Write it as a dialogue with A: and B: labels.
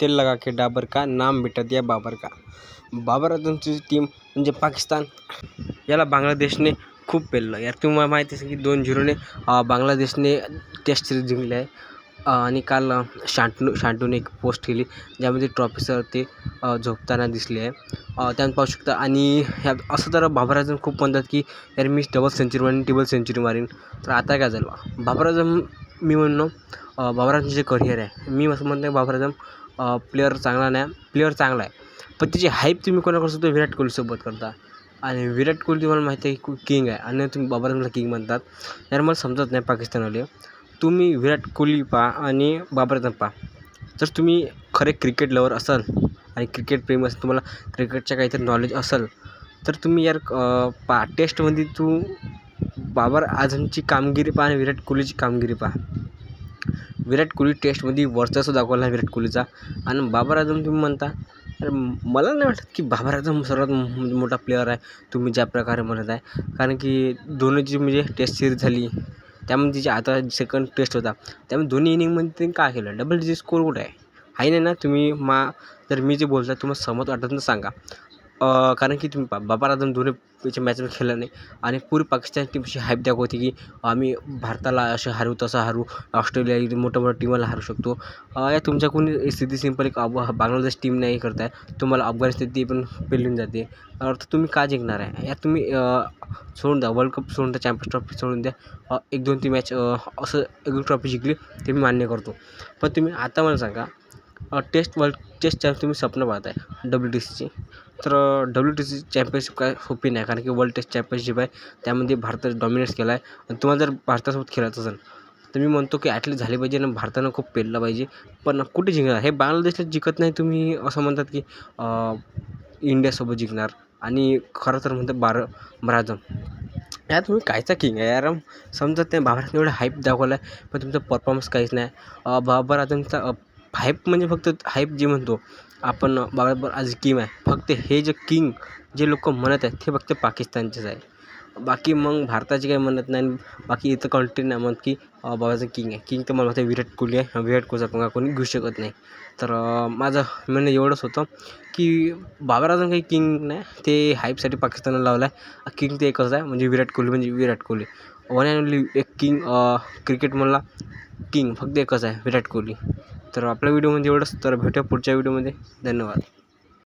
A: तेल लगा के डाबर का नाम मिटा दिया बाबर का। बाबर आझमची टीम म्हणजे पाकिस्तान. याला बांगलादेशने खूप पेललं यार तुम्हाला माहिती असेल की दोन झिरोने बांगलादेशने टेस्ट सिरीज जिंकली आहे. आणि काल शांटू शांटूने एक पोस्ट केली ज्यामध्ये ट्रॉफीसर ते झोपताना दिसले आहे. त्यानं पाहू शकता. आणि ह्या असं तर बाबर आझम खूप म्हणतात की यार मी डबल सेंचुरी मारीन टिबल सेंचुरी मारीन. तर आता काय झालं? बाबर आझम मी म्हणणं बाबरांचं जे करिअर आहे मी असं म्हणतो बाबर आझम प्लेअर चांगला नाही प्लेअर चांगला आहे. पण त्याची हाईप तुम्ही कोणाकडे सुद्धा विराट कोहलीसोबत करता. आणि विराट कोहली तुम्हाला माहिती आहे की किंग आहे. आणि तुम्ही बाबर किंग म्हणतात. यार मला समजत नाही पाकिस्तानवाले. तुम्ही विराट कोहली पहा आणि बाबर पहा. जर तुम्ही खरे क्रिकेट लवर असाल आणि क्रिकेट प्रेम असेल तुम्हाला क्रिकेटच्या काहीतरी नॉलेज असेल तर तुम्ही यार पा टेस्टमध्ये तू बाबर आझमची कामगिरी पहा आणि विराट कोहलीची कामगिरी पहा. विराट कोहली टेस्टमध्ये वर्चस्व दाखवला आहे विराट कोहलीचा. आणि बाबर आझम तुम्ही म्हणता तर मला नाही वाटत की बाबर आझम सर्वात मोठा प्लेअर आहे तुम्ही ज्या प्रकारे म्हणत आहे. कारण की दोन्हीची म्हणजे टेस्ट सिरीज झाली त्यामध्ये तिची आता सेकंड टेस्ट होता त्यामुळे दोन्ही इनिंगमध्ये त्यांनी काय केलं? डबल डिजिट स्कोर कुठं आहे? आहे नाही ना? तुम्ही मा जर मी जे बोलता तुम्हाला सहमत वाटत तर सांगा. कारण की तुम्ही बाबर आझम दोन्ही याच्या मॅचवर खेळला नाही. आणि पूर्ण पाकिस्तान टीमशी हाईप दाखवते की आम्ही भारताला असं हारू तसं हारू ऑस्ट्रेलिया इथे मोठ्या मोठ्या टीमला हारू शकतो. या तुमच्या कोणी स्थिती सिंपल एक अब बांगलादेश टीम नाही करताय. तुम्हाला अफगाणिस्तान ती पण पेलून जाते. अर्थ तुम्ही का जिंकणार आहे? यात तुम्ही सोडून द्या. वर्ल्ड कप सोडून द्या चॅम्पियन्स ट्रॉफी सोडून द्या. एक दोन ती मॅच असं एक ट्रॉफी जिंकली ते मी मान्य करतो. पण तुम्ही आता मला सांगा टेस्ट वर्ल्ड टेस्ट चॅम्प तुम्ही स्वप्न पाहताय डब्ल्यू टी सीची तर डब्ल्यू टी सी चॅम्पियनशिप काय सोपी नाही कारण की वर्ल्ड टेस्ट चॅम्पियनशिप आहे त्यामध्ये भारताने डॉमिनेट केला आहे आणि तुम्हाला जर भारतासोबत खेळायचं असेल तर मी म्हणतो की ॲटलीस्ट झाली पाहिजे आणि भारतानं खूप पेललं पाहिजे. पण कुठे जिंकणार? हे बांगलादेशला जिंकत नाही तुम्ही असं म्हणतात की इंडियासोबत जिंकणार. आणि खरं तर म्हणतात बार ब्राझम यार तुम्ही कायचा किंग आहे? यार समजत नाही बाबराने एवढं हाईप दाखवला आहे पण तुमचा परफॉर्मन्स काहीच नाही. अ, बाबर हाईप म्हणजे फक्त हाईप जे म्हणतो आपण बाबर आज किंग आहे. फक्त हे जे किंग जे लोक म्हणत आहेत ते फक्त पाकिस्तानचेच आहे. बाकी मग भारताचे काही म्हणत नाही बाकी इथं कंट्री नाही म्हणत की बाबाचं किंग आहे. किंग तर मला वाटतं विराट कोहली आहे. विराट कोहलीचा पंगा कोणी घेऊ शकत नाही. तर माझं म्हणणं एवढंच होतं की बाबर अजून काही किंग नाही. ते हाईपसाठी पाकिस्तानला लावलं आहे किंग ते एकच आहे. म्हणजे विराट कोहली म्हणजे Virat Kohli. One and only एक किंग क्रिकेट म्हणला किंग फक्त एकच आहे विराट कोहली. तर आपल्या व्हिडिओमध्ये एवढंच. तर भेटूया पुढच्या व्हिडिओमध्ये. धन्यवाद.